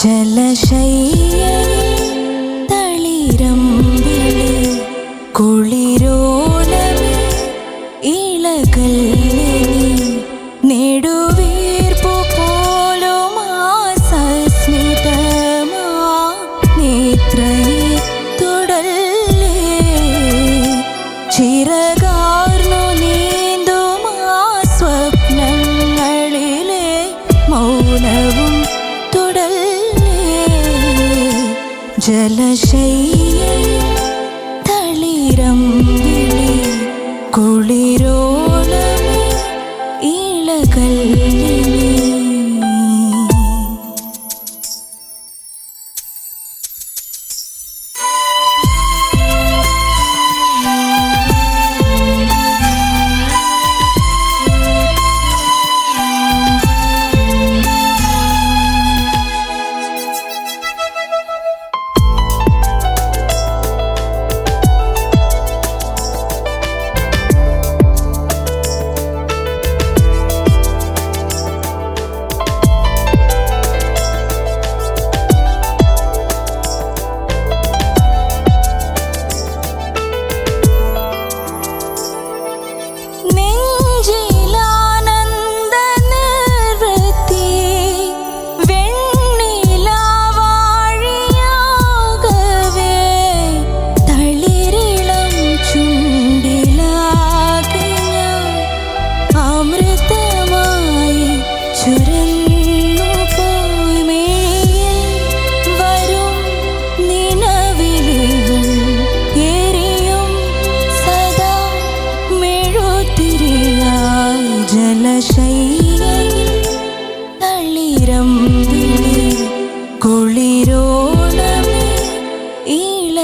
ജലശയ്യ തളിരമ്പളി കുളിരോലമേ ഇളകൽ ജലശൈ തളിരം കുളിരോ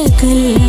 பகல்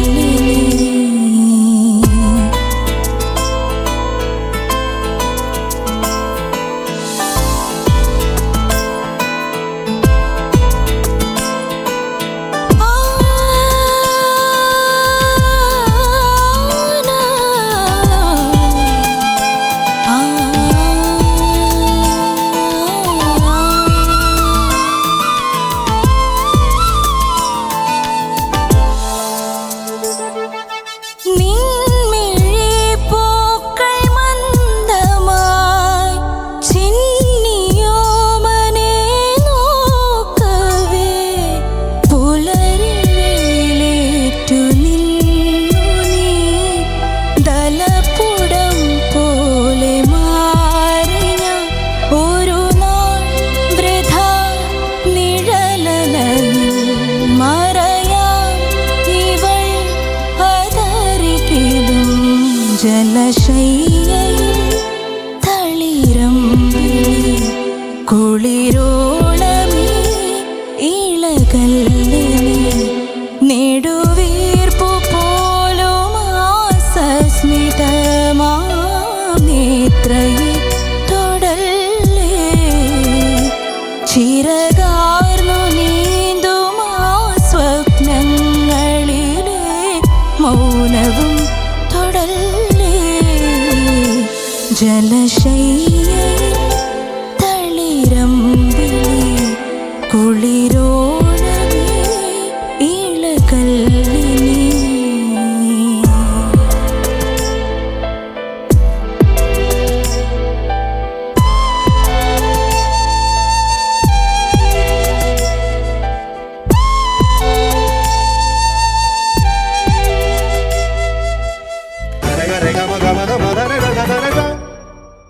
ജലശയ്യയിൽ തളിരം കുളിരോളമേ ഇളകല്ലേ? ജലശയ്യ തളിരം കുളിരോണമേ